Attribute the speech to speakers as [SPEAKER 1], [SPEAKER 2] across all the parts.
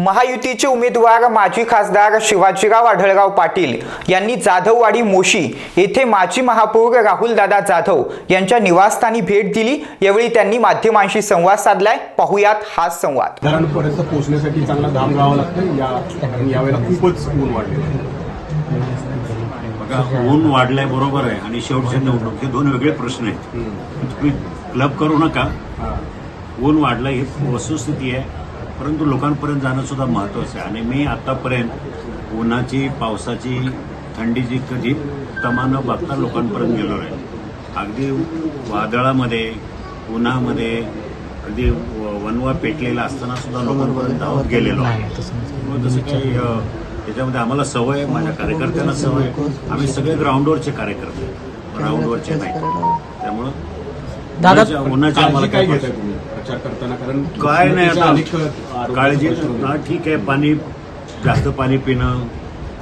[SPEAKER 1] महायुतीचे उमेदवार माजी खासदार शिवाजीराव आढळराव पाटील यांनी जाधववाडी मोशी येथे माजी महापौर राहुलदादा जाधव यांच्या निवासस्थानी भेट दिली. यावेळी त्यांनी माध्यमांशी संवाद साधलाय. पाहुयात हा संवाद.
[SPEAKER 2] घरांपर्यंत पोहोचण्यासाठी चांगला धाम गावा लागतं. या यावेळेला खूपच ऊन वाढले.
[SPEAKER 3] बघा ऊन वाढलंय बरोबर आहे. आणि शेवटच्या निवडणूक हे दोन वेगळे प्रश्न आहेत. तुम्ही क्लब करू नका. ऊन वाढलं ही वस्तुस्थिती आहे. परंतु लोकांपर्यंत जाणं सुद्धा महत्वाचं आहे. आणि मी आतापर्यंत उन्हाची पावसाची थंडीची कधी तमा न बघता लोकांपर्यंत गेलो आहे अगदी वादळामध्ये उन्हामध्ये अगदी व- वनवा पेटलेला असताना सुद्धा लोकांपर्यंत धावत गेलेलो आहे. मग जसं अ, त्याच्यामध्ये आम्हाला सवय आहे माझ्या कार्यकर्त्यांना सवय आहे. आम्ही सगळे ग्राउंडवरचे कार्यकर्ते ग्राउंडवरचे नाही. त्यामुळं
[SPEAKER 4] दादा-
[SPEAKER 3] उन्हाच्या- आम्हाला
[SPEAKER 2] काय प्रचार करताना? कारण
[SPEAKER 3] काय नाही आता. काळजी. हा ठीक आहे पाणी जास्त पाणी पिणं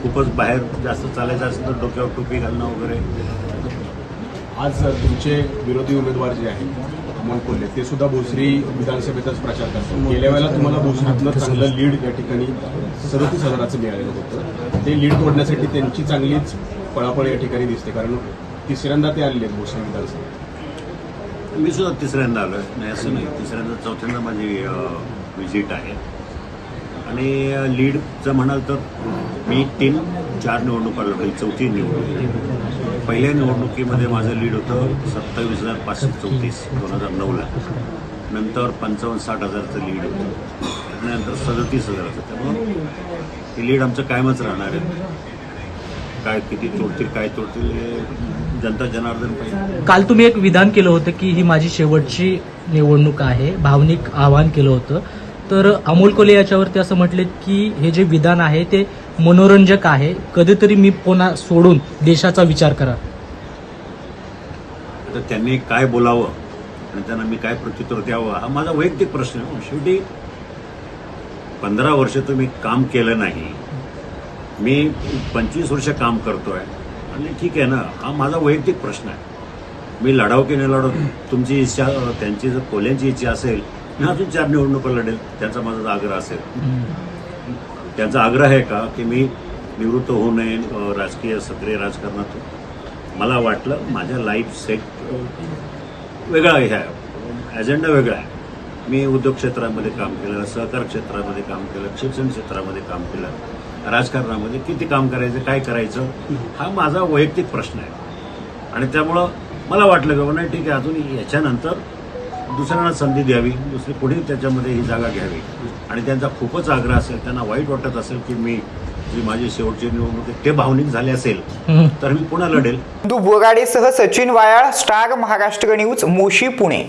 [SPEAKER 3] खूपच बाहेर जास्त चालायचं असेल तर डोक्यावर टोपी घालणं वगैरे.
[SPEAKER 2] आज तुमचे विरोधी उमेदवार जे आहेत अमोल कोल्हे ते सुद्धा भोसरी विधानसभेतच प्रचार करतात. गेल्या वेळेला तुम्हाला भोसरीतलं चांगलं लीड या ठिकाणी सदतीस हजाराचं मिळालेलं होतं. ते लीड तोडण्यासाठी त्यांची चांगलीच पळापळ या ठिकाणी दिसते कारण तिसऱ्यांदा ते आलेले आहेत भोसरी विधानसभेत.
[SPEAKER 3] मी सुद्धा तिसऱ्यांदा आलो नाही असं नाही. तिसऱ्यांदा चौथ्यांदा माझी व्हिजिट आहे. आणि लीडचं म्हणाल तर मी तीन चार निवडणुका लढली चौथी निवडणूक. पहिल्या निवडणुकीमध्ये माझं लीड होतं सत्तावीस हजार पाचशे चौतीस दोन हजार नऊला. नंतर पंचावन्न साठ हजारचं लीड होतं. त्यानंतर सदतीस हजाराचं. त्यामुळं हे लीड आमचं कायमच राहणार आहे. काय किती तोडतील काय तोडतील जनता जनार्दन पाहिजे.
[SPEAKER 4] काल तुम्ही एक विधान केलं होतं की ही माझी शेवटची निवडणूक आहे. भावनिक आवाहन केलं होतं. तर अमोल कोले याच्यावरती असं म्हटलेत की हे जे विधान आहे ते मनोरंजक आहे. कधीतरी मी पुन्हा सोडून देशाचा विचार करा.
[SPEAKER 3] तर त्यांनी काय बोलावं आणि त्यांना मी काय प्रत्युत्तर द्यावं हा माझा वैयक्तिक प्रश्न आहे. शेवटी पंधरा वर्ष तर मी काम केलं नाही. मी पंचवीस वर्ष काम करतोय. आणि ठीक आहे ना हा माझा वैयक्तिक प्रश्न आहे. मी लढाव की नाही लढव तुमची इच्छा त्यांची जर कोल्यांची इच्छा असेल मी अजून चार निवडणुका लढेल त्यांचा माझा आग्रह असेल. त्यांचा आग्रह आहे का की मी निवृत्त होऊ नये राजकीय सक्रिय राजकारणातून मला वाटलं माझ्या लाईफ सेट वेगळा हे आहे वेगळा आहे. मी उद्योग क्षेत्रामध्ये काम केलं सहकार क्षेत्रामध्ये काम केलं शिक्षण क्षेत्रामध्ये काम केलं राजकारणामध्ये किती काम करायचं काय करायचं हा माझा वैयक्तिक प्रश्न आहे. आणि त्यामुळं मला वाटलं की नाही ठीक आहे अजून याच्यानंतर दुसऱ्यांना संधी द्यावी दुसरी पुढे त्याच्यामध्ये ही जागा घ्यावी. आणि त्यांचा खूपच आग्रह असेल त्यांना वाईट वाटत असेल की मी जी माझी शेवटची निवडणूक ते भावनिक झाले असेल तर मी पुन्हा लढेल.
[SPEAKER 1] बोगाडेसह सचिन वायाळ स्टार महाराष्ट्र न्यूज मोशी पुणे.